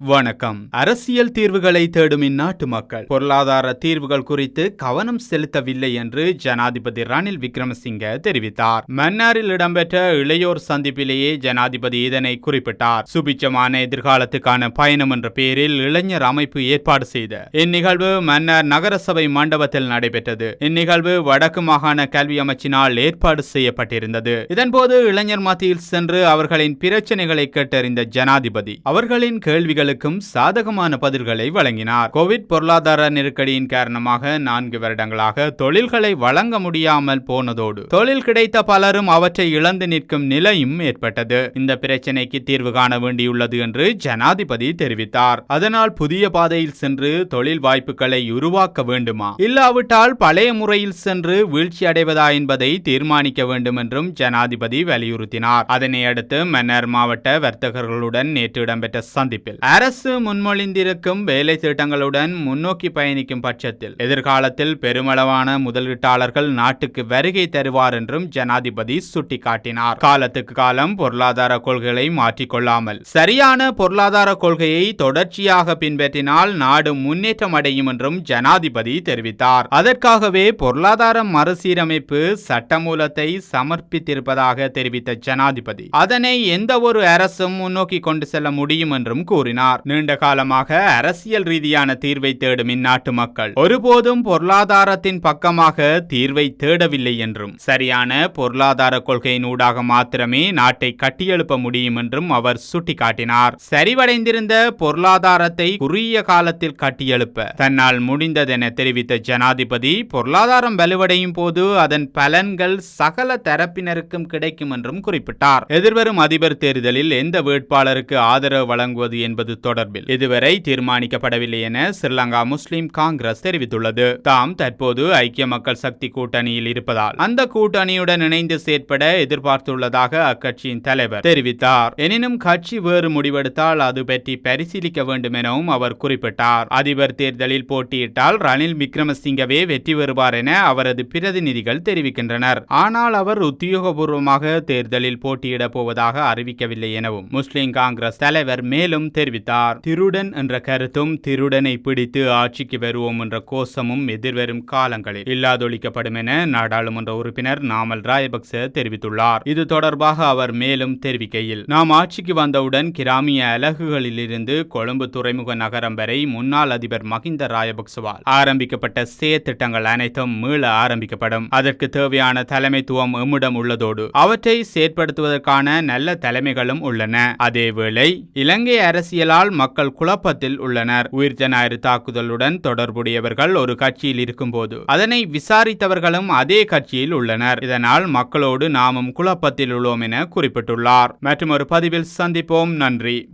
வணக்கம். அரசியல் தீர்வுகளை தேடும் இந்நாட்டு மக்கள். பொருளாதார தீர்வுகள் குறித்து கவனம் செலுத்தவில்லை என்று ஜனாதிபதி ரணில் விக்ரமசிங்க தெரிவித்தார். மன்னாரில் இடம்பெற்ற இளையோர் சந்திப்பிலேயே ஜனாதிபதி இதனை குறிப்பிட்டார். சுபிச்சமான எதிர்காலத்துக்கான பயணம் என்ற பெயரில் இளைஞர் அமைப்பு ஏற்பாடு செய்த இந்நிகழ்வு மன்னார் நகரசபை மண்டபத்தில் நடைபெற்றது. இந்நிகழ்வு வடக்கு மாகாண கல்வி அமைச்சினால் ஏற்பாடு செய்யப்பட்டிருந்தது. இதன்போது இளைஞர் மத்தியில் சென்று அவர்களின் பிரச்சனைகளை கேட்டறிந்த ஜனாதிபதி அவர்களின் கேள்விகள் கேள்விகளுக்கும் சாதகமான பதில்களை வழங்கினார். கோவிட் பொருளாதார நெருக்கடியின் காரணமாக நான்கு வருடங்களாக தொழில்களை வழங்க முடியாமல் போனதோடு தொழில் கிடைத்த பலரும் அவற்றை இழந்து நிற்கும் நிலையும் ஏற்பட்டது. இந்த பிரச்சினைக்கு தீர்வு காண வேண்டியுள்ளது என்று ஜனாதிபதி தெரிவித்தார். அதனால் புதிய பாதையில் சென்று தொழில் வாய்ப்புகளை உருவாக்க வேண்டுமா? இல்லாவிட்டால் பழைய முறையில் சென்று வீழ்ச்சி அடைவதா என்பதை தீர்மானிக்க வேண்டும் என்றும் ஜனாதிபதி வலியுறுத்தினார். அதனை அடுத்து மன்னர் மாவட்ட வர்த்தகர்களுடன் நேற்று இடம்பெற்ற சந்திப்பில் அரசு முன்மொழிந்திருக்கும் வேலை திட்டங்களுடன் முன்னோக்கி பயணிக்கும் பட்சத்தில் எதிர்காலத்தில் பெருமளவான முதலீட்டாளர்கள் நாட்டுக்கு வருகை தருவார் என்றும் ஜனாதிபதி சுட்டிக்காட்டினார். காலத்துக்கு காலம் பொருளாதார கொள்கைகளை மாற்றிக்கொள்ளாமல் சரியான பொருளாதார கொள்கையை தொடர்ச்சியாக பின்பற்றினால் நாடு முன்னேற்றம் அடையும் என்றும் ஜனாதிபதி தெரிவித்தார். அதற்காகவே பொருளாதார மறுசீரமைப்பு சட்டமூலத்தை சமர்ப்பித்திருப்பதாக தெரிவித்த ஜனாதிபதி அதனை எந்த ஒரு அரசும் முன்னோக்கி கொண்டு செல்ல முடியும் என்றும் கூறினார். நீண்ட காலமாக அரசியல் ரீதியான தீர்வை தேடும் இந்நாட்டு மக்கள் ஒருபோதும் பொருளாதாரத்தின் பக்கமாக தீர்வை தேடவில்லை என்றும் சரியான பொருளாதார கொள்கையின் ஊடாக மாத்திரமே நாட்டை கட்டியெழுப்ப முடியும் என்றும் அவர் சுட்டிக்காட்டினார். சரிவடைந்திருந்த பொருளாதாரத்தை குறுகிய காலத்தில் கட்டியெழுப்ப தன்னால் முடிந்ததென தெரிவித்த ஜனாதிபதி பொருளாதாரம் வலுவடையும் போது அதன் பலன்கள் சகல தரப்பினருக்கும் கிடைக்கும் என்றும் குறிப்பிட்டார். எதிர்வரும் அதிபர் தேர்தலில் எந்த வேட்பாளருக்கு ஆதரவு வழங்குவது என்பது தொடர்பில். இதுவரை தீர்மானிக்கப்படவில்லை என ஸ்ரீலங்கா முஸ்லிம் காங்கிரஸ் தெரிவித்துள்ளது. தாம் தற்போது ஐக்கிய மக்கள் சக்தி கூட்டணியில் இருப்பதால் அந்த கூட்டணியுடன் இணைந்து செயற்பட எதிர்பார்த்துள்ளதாக அக்கட்சியின் தலைவர் தெரிவித்தார். எனினும் கட்சி வேறு முடிவெடுத்தால் அது பற்றி பரிசீலிக்க வேண்டும் எனவும் அவர் குறிப்பிட்டார். அதிபர் தேர்தலில் போட்டியிட்டால் ரணில் விக்ரமசிங்கவே வெற்றி பெறுவார் என அவரது பிரதிநிதிகள் தெரிவிக்கின்றனர். ஆனால் அவர் உத்தியோகபூர்வமாக தேர்தலில் போட்டியிடப் போவதாக அறிவிக்கவில்லை எனவும் முஸ்லிம் காங்கிரஸ் தலைவர் மேலும் தெரிவித்தார். திருடன் என்ற கருத்தும் திருடனை பிடித்து ஆட்சிக்கு வருவோம் என்ற கோஷமும் எதிர்வரும் காலங்களில் இல்லாதொழிக்கப்படும் என நாடாளுமன்ற உறுப்பினர் நாமல் ராயபக்ச தெரிவித்துள்ளார். இது தொடர்பாக அவர் மேலும் தெரிவிக்கையில் நாம் ஆட்சிக்கு வந்தவுடன் கிராமிய அலகுகளிலிருந்து கொழும்பு துறைமுக நகரம் வரை முன்னாள் அதிபர் மகிந்த ராயபக்சவால் ஆரம்பிக்கப்பட்ட சே திட்டங்கள் அனைத்தும் மீள ஆரம்பிக்கப்படும். அதற்கு தேவையான தலைமைத்துவம் எம்மிடம் உள்ளதோடு அவற்றை செயற்படுத்துவதற்கான நல்ல தலைமைகளும் உள்ளன. அதேவேளை இலங்கை இருப்பதால் மக்கள் குழப்பத்தில் உள்ளனர். உயிர் ஞாயிறு தாக்குதலுடன் தொடர்புடையவர்கள் ஒரு கட்சியில் இருக்கும்போது அதனை விசாரித்தவர்களும் அதே கட்சியில் உள்ளனர். இதனால் மக்களோடு நாமும் குழப்பத்தில் உள்ளோம் என குறிப்பிட்டுள்ளார். மற்றும் ஒரு பதிவில் சந்திப்போம். நன்றி.